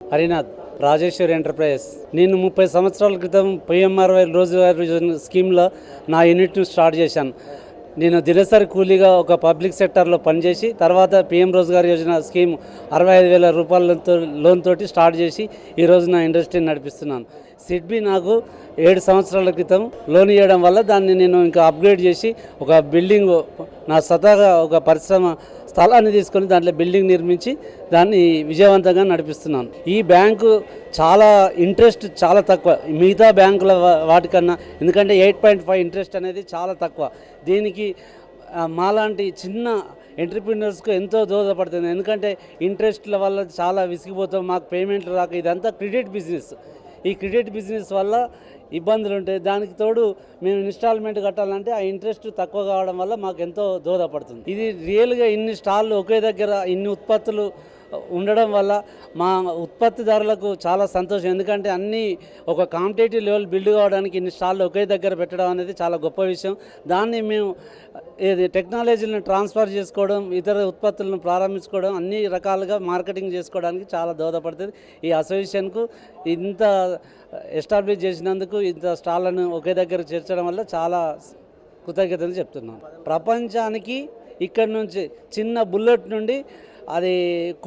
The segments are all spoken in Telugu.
హరినాథ్ రాజేశ్వరి ఎంటర్ప్రైజెస్. నేను ముప్పై సంవత్సరాల క్రితం పిఎంఆర్వై రోజువారీ యోజన స్కీమ్లో నా యూనిట్ను స్టార్ట్ చేశాను. నేను దినసరి కూలీగా ఒక పబ్లిక్ సెక్టార్లో పనిచేసి తర్వాత పిఎం రోజ్గార్ యోజన స్కీమ్ అరవై ఐదు వేల రూపాయలతో లోన్ తోటి స్టార్ట్ చేసి ఈరోజు నా ఇండస్ట్రీని నడిపిస్తున్నాను. సిడ్బి నాకు ఏడు సంవత్సరాల క్రితం లోన్ ఇవ్వడం వల్ల దాన్ని నేను ఇంకా అప్గ్రేడ్ చేసి ఒక బిల్డింగ్ నా సతాగా ఒక పరిశ్రమ స్థలాన్ని తీసుకొని దాంట్లో బిల్డింగ్ నిర్మించి దాన్ని విజయవంతంగా నడిపిస్తున్నాను. ఈ బ్యాంకు చాలా ఇంట్రెస్ట్ చాలా తక్కువ. మిగతా బ్యాంకుల వాటికన్నా ఎందుకంటే ఎయిట్ పాయింట్ ఫైవ్ ఇంట్రెస్ట్ అనేది చాలా తక్కువ. దీనికి మాలాంటి చిన్న ఎంటర్ప్రీనర్స్కు ఎంతో దోహదపడుతుంది. ఎందుకంటే ఇంట్రెస్ట్ల వల్ల చాలా విసిగిపోతాం. మాకు పేమెంట్లు రాక ఇదంతా క్రెడిట్ బిజినెస్. ఈ క్రెడిట్ బిజినెస్ వల్ల ఇబ్బందులు ఉంటాయి. దానికి తోడు మేము ఇన్స్టాల్మెంట్ కట్టాలంటే ఆ ఇంట్రెస్ట్ తక్కువ కావడం వల్ల మాకు ఎంతో దోహదపడుతుంది. ఇది రియల్గా ఇన్ని స్టాళ్ళు ఒకే దగ్గర ఇన్ని ఉత్పత్తులు ఉండడం వల్ల మా ఉత్పత్తిదారులకు చాలా సంతోషం. ఎందుకంటే అన్నీ ఒక కాంపిటేటివ్ లెవెల్ బిల్డ్ కావడానికి ఇన్ని స్టాళ్ళు ఒకే దగ్గర పెట్టడం అనేది చాలా గొప్ప విషయం. దాన్ని మేము ఏది టెక్నాలజీలను ట్రాన్స్ఫర్ చేసుకోవడం ఇతర ఉత్పత్తులను ప్రారంభించుకోవడం అన్ని రకాలుగా మార్కెటింగ్ చేసుకోవడానికి చాలా దోహదపడుతుంది. ఈ అసోసియేషన్కు ఇంత ఎస్టాబ్లిష్ చేసినందుకు ఇంత స్టాళ్ళను ఒకే దగ్గర చేర్చడం వల్ల చాలా కృతజ్ఞతలు చెప్తున్నాను. ప్రపంచానికి ఇక్కడ నుంచి చిన్న బుల్లెట్ నుండి అది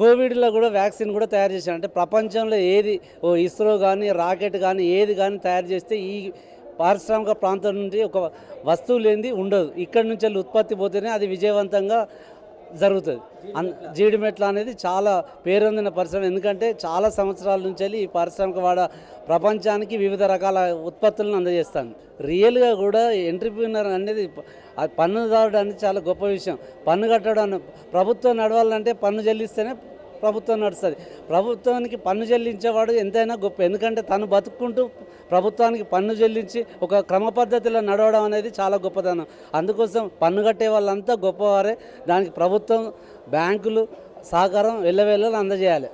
కోవిడ్లో కూడా వ్యాక్సిన్ కూడా తయారు చేశారు. అంటే ప్రపంచంలో ఏది ఓ ఇస్రో కానీ రాకెట్ కానీ ఏది కానీ తయారు చేస్తే ఈ పారిశ్రామిక ప్రాంతం నుండి ఒక వస్తువు లేనిది ఉండదు. ఇక్కడ నుంచి వెళ్ళి ఉత్పత్తి పోతేనే అది విజయవంతంగా జరుగుతుంది. అన్ జీడిమెట్ల అనేది చాలా పేరొందిన పరిశ్రమ. ఎందుకంటే చాలా సంవత్సరాల నుంచి వెళ్ళి ఈ పారిశ్రామిక వాడ ప్రపంచానికి వివిధ రకాల ఉత్పత్తులను అందజేస్తాను. రియల్గా కూడా ఎంటర్ప్రీనర్ అనేది పన్ను అది పన్నుదారుడు అనేది చాలా గొప్ప విషయం. పన్ను కట్టడం ప్రభుత్వం నడవాలంటే పన్ను చెల్లిస్తేనే ప్రభుత్వం నడుస్తుంది. ప్రభుత్వానికి పన్ను చెల్లించేవాడు ఎంతైనా గొప్ప. ఎందుకంటే తను బతుక్కుంటూ ప్రభుత్వానికి పన్ను చెల్లించి ఒక క్రమ పద్ధతిలో నడవడం అనేది చాలా గొప్పతనం. అందుకోసం పన్ను కట్టే వాళ్ళంతా గొప్పవారే. దానికి ప్రభుత్వం బ్యాంకులు సహకారం వెళ్ళవేళ్ళని అందజేయాలి.